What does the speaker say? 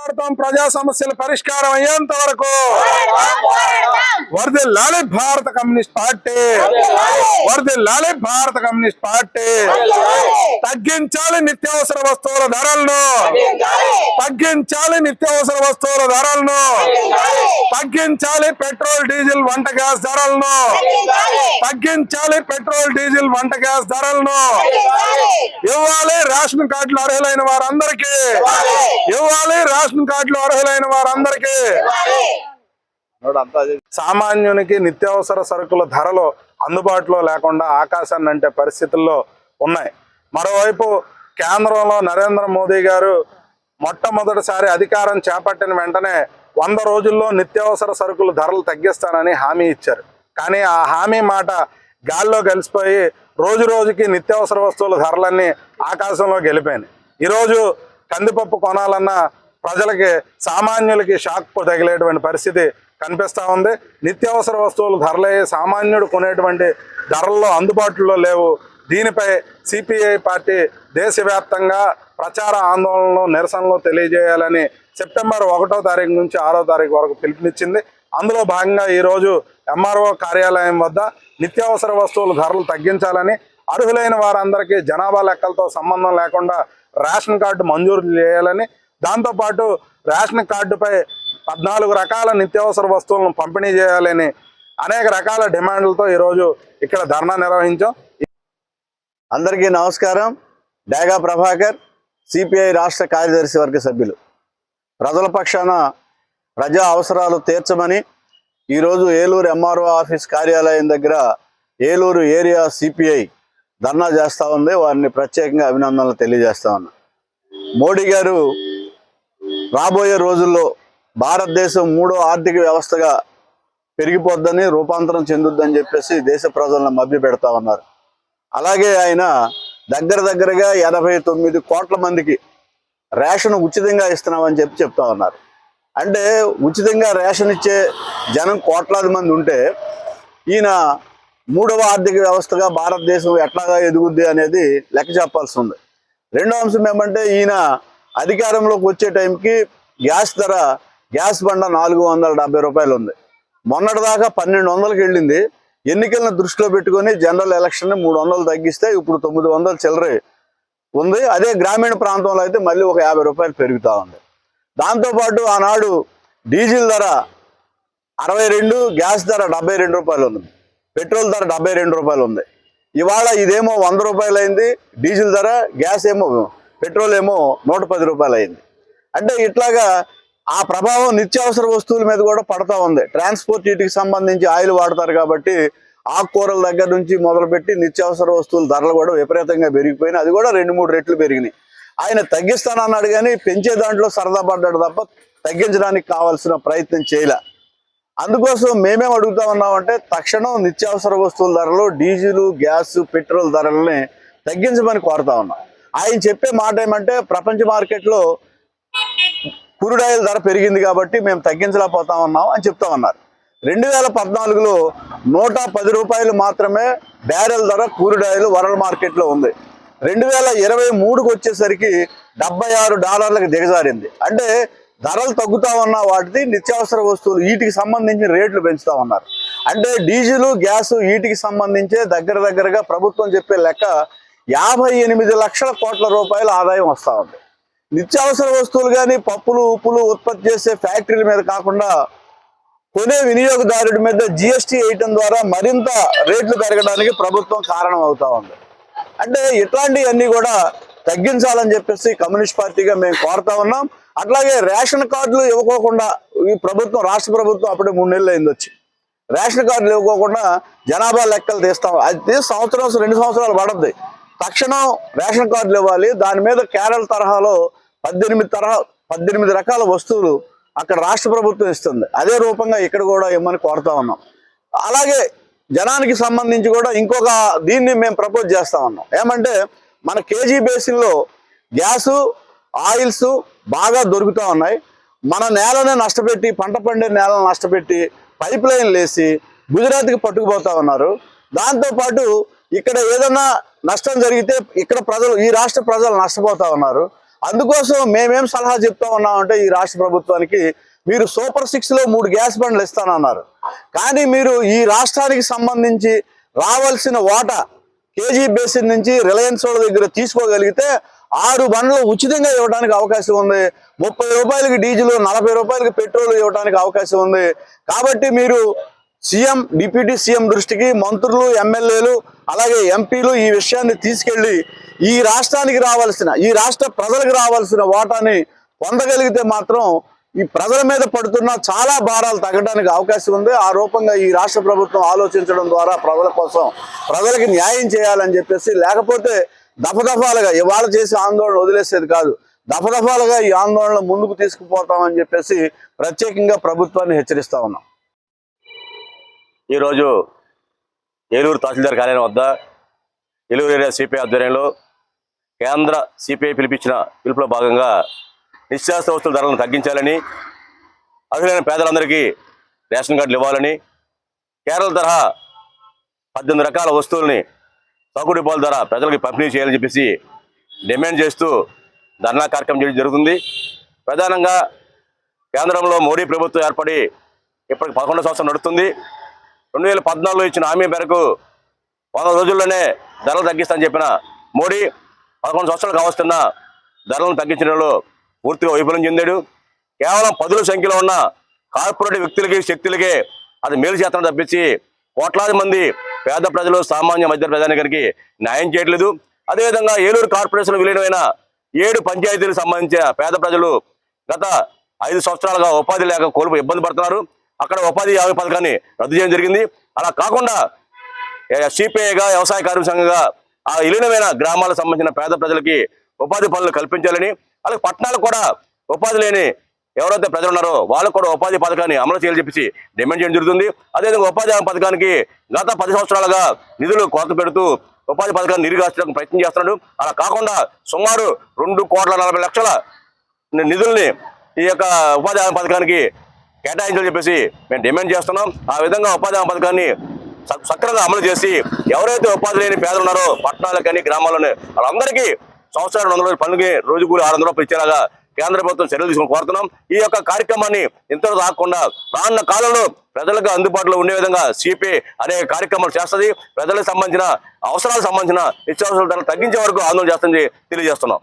పోరాడతాం ప్రజా సమస్యల పరిష్కారం అయ్యేంత వరకు వర్దిల్లాలి భారత కమ్యూనిస్ట్ పార్టీ. వర్దిల్లాలి భారత కమ్యూనిస్ట్ పార్టీ. తగ్గించాలి నిత్యావసర వస్తువుల ధరలను. తగ్గించాలి నిత్యావసర వస్తువుల ధరలను. తగ్గించాలి పెట్రోల్ డీజిల్ వంట గ్యాస్ ధరలను. తగ్గించాలి పెట్రోల్ డీజిల్ వంట గ్యాస్ ధరలను. ఇవ్వాలి రేషన్ కార్డులు అర్హులైన వారందరికీ. ఇవ్వాలి రేషన్ కార్డులు అర్హులైన వారందరికీ. సామాన్యునికి నిత్యావసర సరుకుల ధరలు అందుబాటులో లేకుండా ఆకాశాన్ని అంటే పరిస్థితుల్లో ఉన్నాయి. మరోవైపు కేంద్రంలో నరేంద్ర మోదీ గారు మొట్టమొదటిసారి అధికారం చేపట్టిన వెంటనే వంద రోజుల్లో నిత్యావసర సరుకులు ధరలు తగ్గిస్తానని హామీ ఇచ్చారు. కానీ ఆ హామీ మాట గాల్లో కలిసిపోయి రోజు రోజుకి నిత్యావసర వస్తువుల ధరలన్నీ ఆకాశంలో గెలిపోయినాయి. ఈరోజు కందిపప్పు కొనాలన్నా ప్రజలకి సామాన్యులకి షాక్ తగిలేటువంటి పరిస్థితి కనిపిస్తూ ఉంది. నిత్యావసర వస్తువుల ధరలే సామాన్యుడు కొనేటువంటి ధరల్లో అందుబాటులో లేవు. దీనిపై సిపిఐ పార్టీ దేశవ్యాప్తంగా ప్రచార ఆందోళనలు నిరసనలు తెలియజేయాలని సెప్టెంబర్ ఒకటో తారీఖు నుంచి ఆరో తారీఖు వరకు పిలుపునిచ్చింది. అందులో భాగంగా ఈరోజు ఎంఆర్ఓ కార్యాలయం వద్ద నిత్యావసర వస్తువుల ధరలు తగ్గించాలని అర్హులైన వారందరికీ జనాభా లెక్కలతో సంబంధం లేకుండా రేషన్ కార్డు మంజూరు చేయాలని దాంతోపాటు రేషన్ కార్డుపై పద్నాలుగు రకాల నిత్యావసర వస్తువులను పంపిణీ చేయాలని అనేక రకాల డిమాండ్లతో ఈరోజు ఇక్కడ ధర్నా నిర్వహించాం. అందరికీ నమస్కారం. డేగా ప్రభాకర్ సిపిఐ రాష్ట్ర కార్యదర్శి వర్గ సభ్యులు. ప్రజల పక్షాన ప్రజా అవసరాలు తీర్చమని ఈరోజు ఏలూరు ఎంఆర్ఓ ఆఫీస్ కార్యాలయం దగ్గర ఏలూరు ఏరియా సిపిఐ ధర్నా చేస్తూ ఉంది. వారిని ప్రత్యేకంగా అభినందనలు తెలియజేస్తా ఉన్నా. మోడీ గారు రాబోయే రోజుల్లో భారతదేశం మూడో ఆర్థిక వ్యవస్థగా పెరిగిపోద్దని రూపాంతరం చెందుద్దని చెప్పేసి దేశ ప్రజలను మభ్య పెడతా ఉన్నారు. అలాగే ఆయన దగ్గర దగ్గరగా ఎనభై తొమ్మిది కోట్ల మందికి రేషన్ ఉచితంగా ఇస్తున్నామని చెప్పి చెప్తా ఉన్నారు. అంటే ఉచితంగా రేషన్ ఇచ్చే జనం కోట్లాది మంది ఉంటే ఈయన మూడవ ఆర్థిక వ్యవస్థగా భారతదేశం ఎట్లాగా ఎదుగుద్ది అనేది లెక్క చెప్పాల్సి ఉంది. రెండో అంశం ఏమంటే ఈయన అధికారంలోకి వచ్చే టైంకి గ్యాస్ ధర గ్యాస్ బండ నాలుగు వందల రూపాయలు ఉంది. మొన్నటిదాకా పన్నెండు వందలకి వెళ్ళింది. ఎన్నికలను దృష్టిలో పెట్టుకొని జనరల్ ఎలక్షన్ మూడు వందలు తగ్గిస్తే ఇప్పుడు తొమ్మిది వందలు చిల్లరే ఉంది. అదే గ్రామీణ ప్రాంతంలో అయితే మళ్ళీ ఒక యాభై రూపాయలు పెరుగుతూ ఉంది. దాంతోపాటు ఆనాడు డీజిల్ ధర అరవై రెండు గ్యాస్ ధర డెబ్బై రెండు రూపాయలు ఉంది. పెట్రోల్ ధర డెబ్బై రెండు రూపాయలు ఉంది. ఇవాళ ఇదేమో వంద రూపాయలు అయింది డీజిల్ ధర గ్యాస్ ఏమో పెట్రోల్ ఏమో నూట పది రూపాయలు అయింది అంటే ఇట్లాగా ఆ ప్రభావం నిత్యావసర వస్తువుల మీద కూడా పడతా ఉంది. ట్రాన్స్పోర్ట్ వీటికి సంబంధించి ఆయిల్ వాడతారు కాబట్టి ఆకుకూరల దగ్గర నుంచి మొదలుపెట్టి నిత్యావసర వస్తువుల ధరలు కూడా విపరీతంగా పెరిగిపోయినాయి. అది కూడా రెండు మూడు రెట్లు పెరిగినాయి. ఆయన తగ్గిస్తానన్నాడు కానీ పెంచే దాంట్లో సరదా పడ్డాడు తప్ప తగ్గించడానికి కావాల్సిన ప్రయత్నం చేయలే. అందుకోసం మేమేం అడుగుతా ఉన్నామంటే తక్షణం నిత్యావసర వస్తువుల ధరలు డీజిల్ గ్యాస్ పెట్రోల్ ధరలని తగ్గించమని కోరుతా ఉన్నాం. ఆయన చెప్పే మాట ఏమంటే ప్రపంచ మార్కెట్లో క్రూడాయిల్ ధర పెరిగింది కాబట్టి మేము తగ్గించలేకపోతా ఉన్నాం అని చెప్తా ఉన్నారు. రెండు వేల పద్నాలుగులో నూట పది రూపాయలు మాత్రమే బ్యారెల్ ధర క్రూడాయిల్ వరల్డ్ మార్కెట్లో ఉంది. రెండు వేల ఇరవై మూడుకు వచ్చేసరికి డెబ్బై ఆరు డాలర్లకు దిగజారింది. అంటే ధరలు తగ్గుతా ఉన్న వాటిది నిత్యావసర వస్తువులు వీటికి సంబంధించిన రేట్లు పెంచుతా ఉన్నారు. అంటే డీజిల్ గ్యాస్ వీటికి సంబంధించే దగ్గర దగ్గరగా ప్రభుత్వం చెప్పే లెక్క యాభై ఎనిమిది లక్షల కోట్ల రూపాయల ఆదాయం వస్తూ ఉంది. నిత్యావసర వస్తువులు కానీ పప్పులు ఉప్పులు ఉత్పత్తి చేసే ఫ్యాక్టరీల మీద కాకుండా కొనే వినియోగదారుడి మీద జిఎస్టీ వేయటం ద్వారా మరింత రేట్లు పెరగడానికి ప్రభుత్వం కారణం అవుతా ఉంది. అంటే ఇట్లాంటివన్నీ కూడా తగ్గించాలని చెప్పేసి కమ్యూనిస్ట్ పార్టీగా మేము కోరుతా ఉన్నాం. అట్లాగే రేషన్ కార్డులు ఇవ్వకోకుండా ఈ ప్రభుత్వం రాష్ట్ర ప్రభుత్వం అప్పుడే మూడు నెలలు అయింది వచ్చి. రేషన్ కార్డులు ఇవ్వకోకుండా జనాభా లెక్కలు తీస్తాం. అది తీసి సంవత్సరం రెండు సంవత్సరాలు పడద్ది. తక్షణం రేషన్ కార్డులు ఇవ్వాలి. దాని మీద కేరళ తరహాలో పద్దెనిమిది తరహా పద్దెనిమిది రకాల వస్తువులు అక్కడ రాష్ట్ర ప్రభుత్వం ఇస్తుంది. అదే రూపంగా ఇక్కడ కూడా ఇవ్వమని కోరుతా ఉన్నాం. అలాగే జనానికి సంబంధించి కూడా ఇంకొక దీన్ని మేము ప్రపోజ్ చేస్తా ఉన్నాం. ఏమంటే మన కేజీ బేసిన్లో గ్యాసు ఆయిల్స్ బాగా దొరుకుతూ ఉన్నాయి. మన నేలనే నష్టపెట్టి పంట పండే నేలను నష్టపెట్టి పైప్ లైన్లు వేసి గుజరాత్కి పట్టుకుపోతా ఉన్నారు. దాంతోపాటు ఇక్కడ ఏదన్నా నష్టం జరిగితే ఇక్కడ ప్రజలు ఈ రాష్ట్ర ప్రజలు నష్టపోతా ఉన్నారు. అందుకోసం మేమేం సలహా చెప్తా ఉన్నామంటే ఈ రాష్ట్ర ప్రభుత్వానికి మీరు సూపర్ సిక్స్లో మూడు గ్యాస్ బండ్లు ఇస్తానన్నారు. కానీ మీరు ఈ రాష్ట్రానికి సంబంధించి రావాల్సిన వాటా కేజీ బేసిన్ నుంచి రిలయన్స్ వాళ్ళ దగ్గర తీసుకోగలిగితే ఆరు బండ్లు ఉచితంగా ఇవ్వడానికి అవకాశం ఉంది. ముప్పై రూపాయలకి డీజిల్ నలభై రూపాయలకి పెట్రోల్ ఇవ్వడానికి అవకాశం ఉంది. కాబట్టి మీరు సీఎం డిప్యూటీ సీఎం దృష్టికి మంత్రులు ఎమ్మెల్యేలు అలాగే ఎంపీలు ఈ విషయాన్ని తీసుకెళ్ళి ఈ రాష్ట్రానికి రావాల్సిన ఈ రాష్ట్ర ప్రజలకు రావాల్సిన వాటాని పొందగలిగితే మాత్రం ఈ ప్రజల మీద పడుతున్న చాలా భారాలు తగ్గడానికి అవకాశం ఉంది. ఆ రూపంగా ఈ రాష్ట్ర ప్రభుత్వం ఆలోచించడం ద్వారా ప్రజల కోసం ప్రజలకి న్యాయం చేయాలని చెప్పేసి లేకపోతే దఫదఫాలుగా ఇవాళ చేసే ఆందోళన వదిలేసేది కాదు. దఫదఫాలుగా ఈ ఆందోళన ముందుకు తీసుకుపోతామని చెప్పేసి ప్రత్యేకంగా ప్రభుత్వాన్ని హెచ్చరిస్తా ఉన్నాం. ఈరోజు ఏలూరు తహసీల్దార్ కార్యాలయం వద్ద ఏలూరు ఏరియా సిపిఐ ఆధ్వర్యంలో కేంద్ర సిపిఐ పిలిపించిన పిలుపులో భాగంగా నిత్యావసర వస్తువుల ధరలను తగ్గించాలని అర్హులైన పేదలందరికీ రేషన్ కార్డులు ఇవ్వాలని కేరళ తరహా పద్దెనిమిది రకాల వస్తువుల్ని చౌక డిపోల ద్వారా ప్రజలకు పంపిణీ చేయాలని చెప్పేసి డిమాండ్ చేస్తూ ధర్నా కార్యక్రమం చేయడం జరుగుతుంది. ప్రధానంగా కేంద్రంలో మోడీ ప్రభుత్వం ఏర్పడి ఇప్పటికి పదకొండో సంవత్సరం నడుస్తుంది. రెండు వేల పద్నాలుగులో ఇచ్చిన హామీ మేరకు వంద రోజుల్లోనే ధరలు తగ్గిస్తానని చెప్పిన మోడీ పదకొండు సంవత్సరాలు కావస్తున్న ధరలను తగ్గించడంలో పూర్తిగా వైఫల్యం చెందాడు. కేవలం పదుల సంఖ్యలో ఉన్న కార్పొరేట్ వ్యక్తులకి శక్తులకే అది మేలు చేతనం తప్పించి కోట్లాది మంది పేద ప్రజలు సామాన్య మధ్య ప్రజానికానికి న్యాయం చేయట్లేదు. అదేవిధంగా ఏలూరు కార్పొరేషన్ విలీనమైన ఏడు పంచాయతీలకు సంబంధించిన పేద ప్రజలు గత ఐదు సంవత్సరాలుగా ఉపాధి లేక కోల్పు ఇబ్బంది పడుతున్నారు. అక్కడ ఉపాధి హామీ పథకాన్ని రద్దు చేయడం జరిగింది. అలా కాకుండా సిపిఐగా వ్యవసాయ కార్మిక సంఘంగా ఆ విలీనమైన గ్రామాలకు సంబంధించిన పేద ప్రజలకి ఉపాధి పనులు కల్పించాలని అలాగే పట్టణాలకు కూడా ఉపాధి లేని ఎవరైతే ప్రజలు ఉన్నారో వాళ్ళకు కూడా ఉపాధి పథకాన్ని అమలు చేయాలని చెప్పేసి డిమాండ్ చేయడం జరుగుతుంది. అదేవిధంగా ఉపాధి హామీ పథకానికి గత పది సంవత్సరాలుగా నిధులు కొరత పెడుతూ ఉపాధి పథకాన్ని నిరుగార్చడానికి ప్రయత్నం చేస్తున్నాడు. అలా కాకుండా సుమారు రెండు కోట్ల నలభై లక్షల నిధుల్ని ఈ యొక్క ఉపాధి హామీ పథకానికి కేటాయించాలని చెప్పేసి మేము డిమాండ్ చేస్తున్నాం. ఆ విధంగా ఉపాధి హామీ పథకాన్ని సక్రంగా అమలు చేసి ఎవరైతే ఉపాధి లేని పేదలు ఉన్నారో పట్టణాలకు కానీ గ్రామాల్లోనే వాళ్ళందరికీ సంవత్సరాలు రెండు వందల రోజులు పనులకి రోజు కూలి ఆరు వందల రూపాయలు ఇచ్చేలాగా కేంద్ర ప్రభుత్వం చర్యలు తీసుకుని కోరుతున్నాం. ఈ యొక్క కార్యక్రమాన్ని ఇంతలో రాకుండా రానున్న కాలంలో ప్రజలకు అందుబాటులో ఉండే విధంగా సిపిఐ అనే కార్యక్రమాలు చేస్తుంది. ప్రజలకు సంబంధించిన అవసరాలకు సంబంధించిన నిత్యావసరాల ధరలు తగ్గించే వరకు ఆందోళన చేస్తుంది తెలియజేస్తున్నాం.